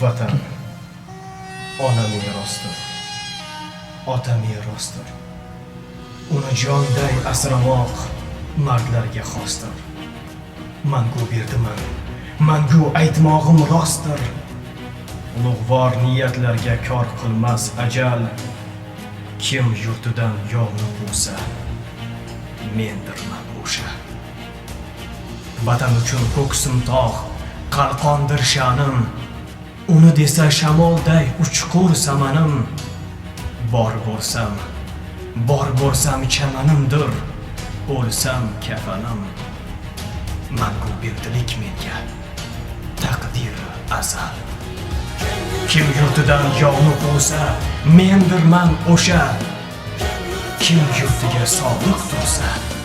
Vatan ona merosdir. Ota merosdir. Uni jonday asramoq mardlarga xosdir. Mangu berdiman, mangu aytmog'im rostdir. Ulug'vor niyatlarga kor qilmas ajal. Kim yurtidan yovni bo'lsa, mendirman o'sha. Vatan uchun ko'ksim tog', qalqondir sha'nim. Uni desa shamolday uchqur samanim. Bor bo'lsam, bor bo'lsam chamanimdir, o'lsam kafanim. Mangu berdilik menga, taqdiri azal. Kim yurtidan yovni bo'lsa, mendirman o'sha. Kim yurtiga sodiq tursa.